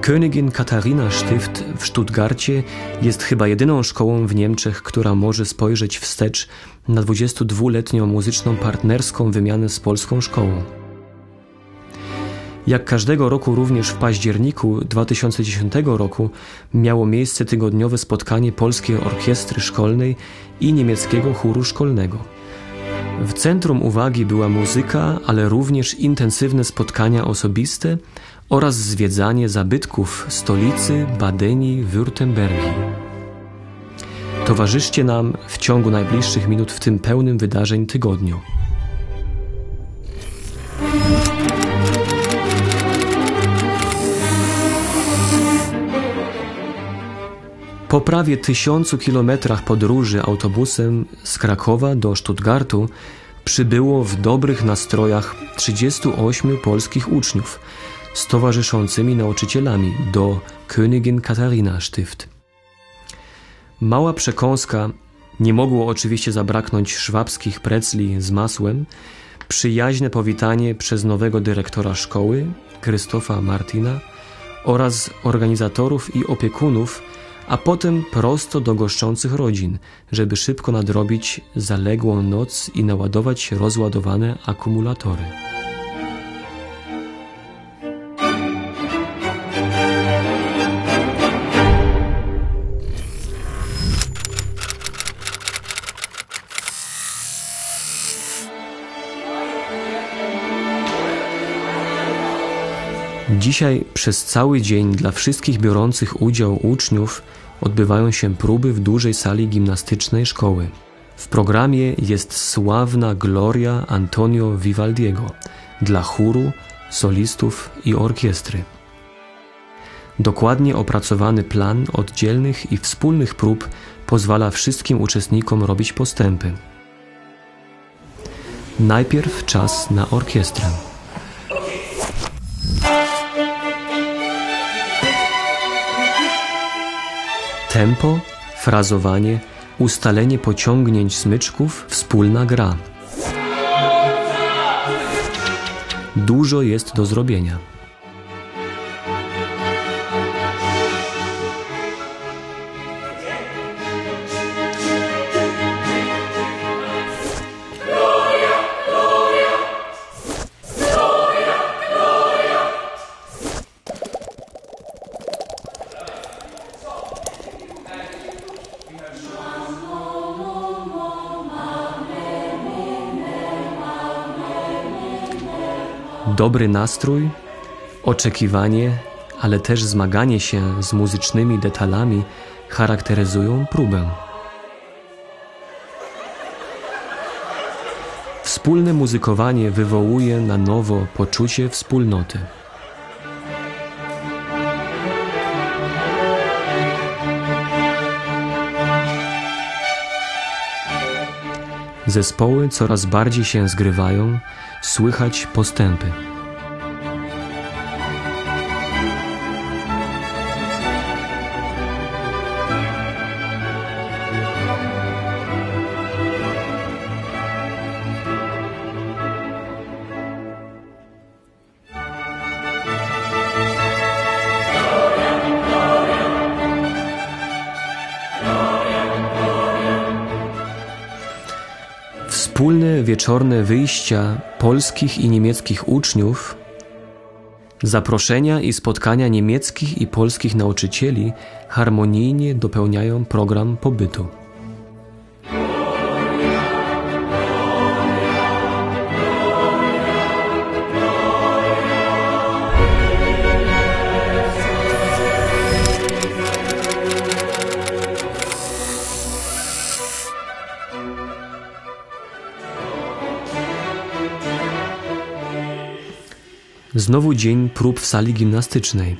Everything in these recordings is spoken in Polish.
Königin Katharina Stift w Stuttgarcie jest chyba jedyną szkołą w Niemczech, która może spojrzeć wstecz na 22-letnią muzyczną partnerską wymianę z polską szkołą. Jak każdego roku również w październiku 2010 roku miało miejsce tygodniowe spotkanie Polskiej Orkiestry Szkolnej i niemieckiego chóru szkolnego. W centrum uwagi była muzyka, ale również intensywne spotkania osobiste oraz zwiedzanie zabytków stolicy Badenii Württembergii. Towarzyszcie nam w ciągu najbliższych minut w tym pełnym wydarzeń tygodniu. Po prawie tysiącu kilometrach podróży autobusem z Krakowa do Stuttgartu przybyło w dobrych nastrojach 38 polskich uczniów z towarzyszącymi nauczycielami do Königin Katharina Stift. Mała przekąska, nie mogło oczywiście zabraknąć szwabskich precli z masłem, przyjaźne powitanie przez nowego dyrektora szkoły, Krzysztofa Martina, oraz organizatorów i opiekunów a potem prosto do goszczących rodzin, żeby szybko nadrobić zaległą noc i naładować rozładowane akumulatory. Dzisiaj przez cały dzień dla wszystkich biorących udział uczniów odbywają się próby w dużej sali gimnastycznej szkoły. W programie jest sławna Gloria Antonio Vivaldiego dla chóru, solistów i orkiestry. Dokładnie opracowany plan oddzielnych i wspólnych prób pozwala wszystkim uczestnikom robić postępy. Najpierw czas na orkiestrę. Tempo, frazowanie, ustalenie pociągnięć smyczków, wspólna gra. Dużo jest do zrobienia. Dobry nastrój, oczekiwanie, ale też zmaganie się z muzycznymi detalami charakteryzują próbę. Wspólne muzykowanie wywołuje na nowo poczucie wspólnoty. Zespoły coraz bardziej się zgrywają, słychać postępy. Wspólne wieczorne wyjścia polskich i niemieckich uczniów, zaproszenia i spotkania niemieckich i polskich nauczycieli harmonijnie dopełniają program pobytu. Znowu dzień prób w sali gimnastycznej.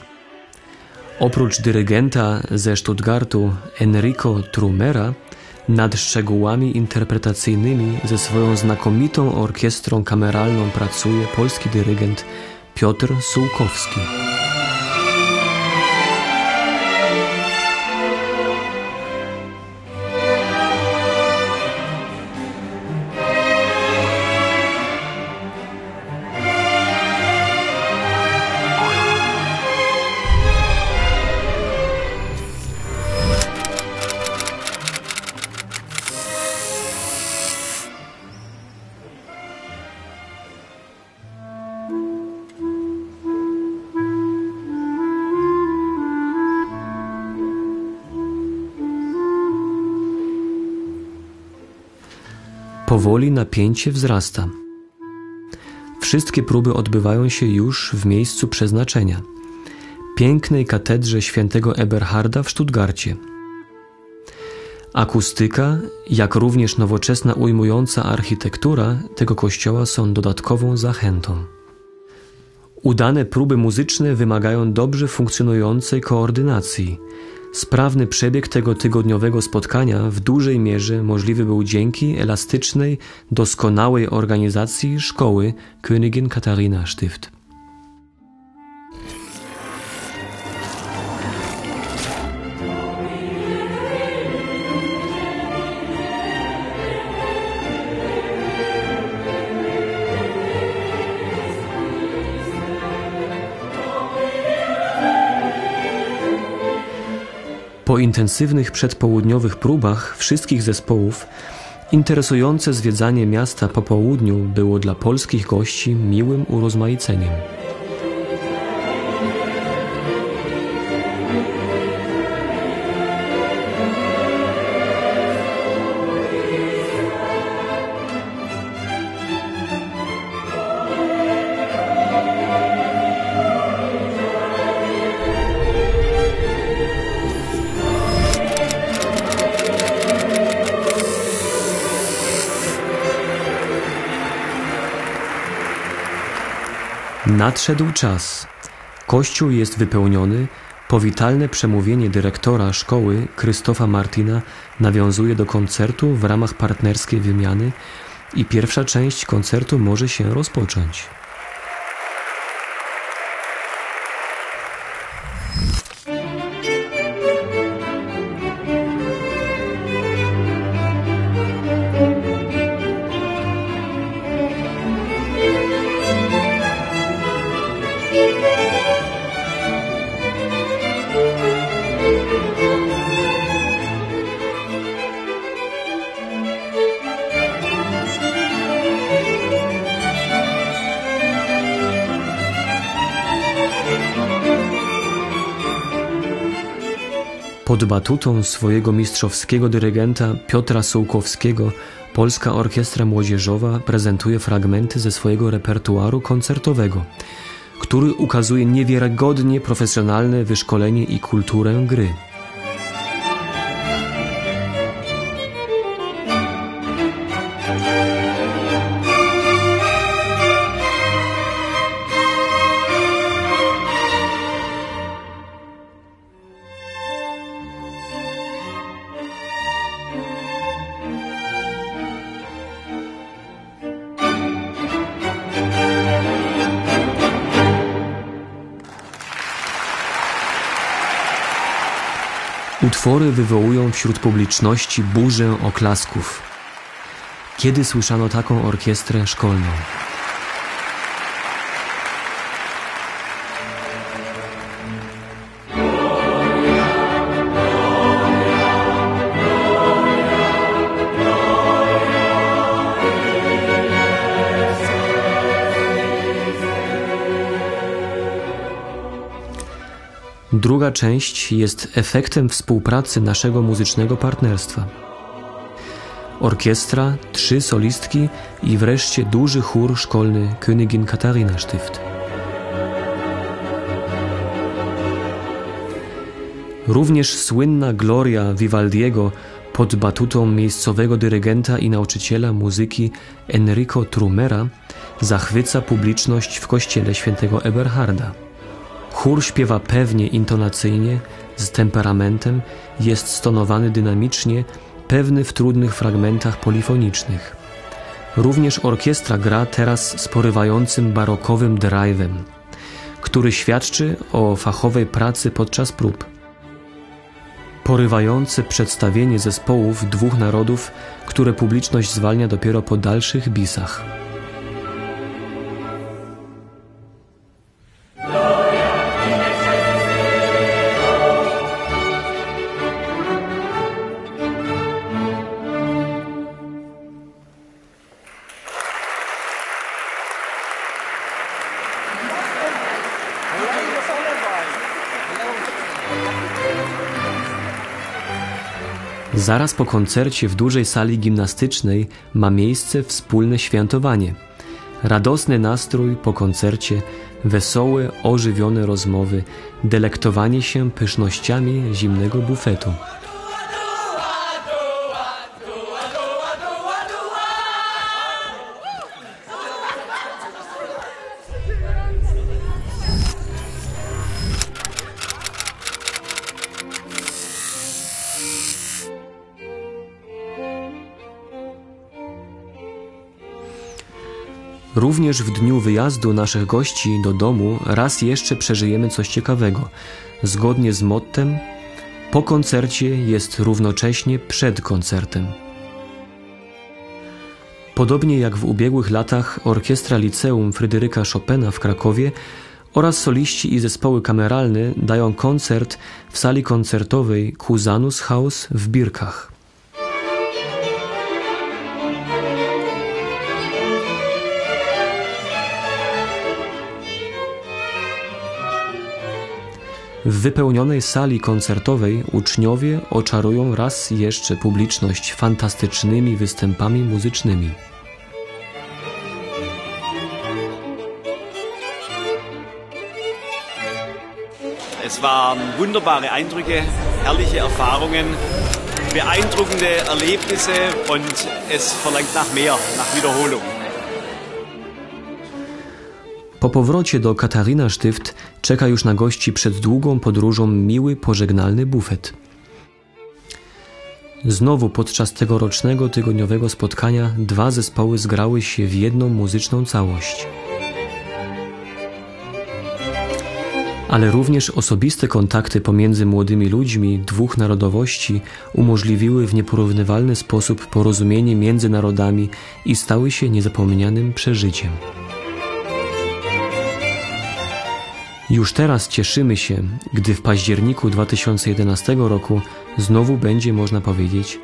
Oprócz dyrygenta ze Stuttgartu Enrico Trumera, nad szczegółami interpretacyjnymi ze swoją znakomitą orkiestrą kameralną pracuje polski dyrygent Piotr Sułkowski. Powoli napięcie wzrasta. Wszystkie próby odbywają się już w miejscu przeznaczenia pięknej katedrze świętego Eberharda w Stuttgarcie. Akustyka, jak również nowoczesna ujmująca architektura tego kościoła są dodatkową zachętą. Udane próby muzyczne wymagają dobrze funkcjonującej koordynacji. Sprawny przebieg tego tygodniowego spotkania w dużej mierze możliwy był dzięki elastycznej, doskonałej organizacji szkoły Königin Katharina Stift. Po intensywnych przedpołudniowych próbach wszystkich zespołów, interesujące zwiedzanie miasta po południu było dla polskich gości miłym urozmaiceniem. Nadszedł czas. Kościół jest wypełniony. Powitalne przemówienie dyrektora szkoły Krzysztofa Martina nawiązuje do koncertu w ramach partnerskiej wymiany i pierwsza część koncertu może się rozpocząć. Pod batutą swojego mistrzowskiego dyrygenta Piotra Sołkowskiego Polska Orkiestra Młodzieżowa prezentuje fragmenty ze swojego repertuaru koncertowego, który ukazuje niewiarygodnie profesjonalne wyszkolenie i kulturę gry. Utwory wywołują wśród publiczności burzę oklasków. Kiedy słyszano taką orkiestrę szkolną? Druga część jest efektem współpracy naszego muzycznego partnerstwa. Orkiestra, trzy solistki i wreszcie duży chór szkolny Königin Katharina Stift. Również słynna Gloria Vivaldiego pod batutą miejscowego dyrygenta i nauczyciela muzyki Enrico Trumera zachwyca publiczność w kościele świętego Eberharda. Chór śpiewa pewnie intonacyjnie, z temperamentem, jest stonowany dynamicznie, pewny w trudnych fragmentach polifonicznych. Również orkiestra gra teraz z porywającym barokowym drive'em, który świadczy o fachowej pracy podczas prób. Porywające przedstawienie zespołów dwóch narodów, które publiczność zwalnia dopiero po dalszych bisach. Zaraz po koncercie w dużej sali gimnastycznej ma miejsce wspólne świętowanie. Radosny nastrój po koncercie, wesołe, ożywione rozmowy, delektowanie się pysznościami zimnego bufetu. Również w dniu wyjazdu naszych gości do domu raz jeszcze przeżyjemy coś ciekawego. Zgodnie z mottem, po koncercie jest równocześnie przed koncertem. Podobnie jak w ubiegłych latach orkiestra Liceum Fryderyka Chopina w Krakowie oraz soliści i zespoły kameralne dają koncert w sali koncertowej Cusanus House w Birkach. W wypełnionej sali koncertowej uczniowie oczarują raz jeszcze publiczność fantastycznymi występami muzycznymi. Es waren wunderbare Eindrücke, herrliche Erfahrungen, beeindruckende Erlebnisse und es verlangt nach mehr, nach Wiederholung. Po powrocie do Katarina Sztyft czeka już na gości przed długą podróżą miły pożegnalny bufet. Znowu podczas tegorocznego tygodniowego spotkania dwa zespoły zgrały się w jedną muzyczną całość. Ale również osobiste kontakty pomiędzy młodymi ludźmi dwóch narodowości umożliwiły w nieporównywalny sposób porozumienie między narodami i stały się niezapomnianym przeżyciem. Już teraz cieszymy się, gdy w październiku 2011 roku znowu będzie można powiedzieć: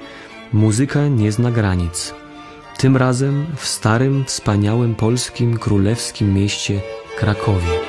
Muzyka nie zna granic. Tym razem w starym, wspaniałym polskim królewskim mieście Krakowie.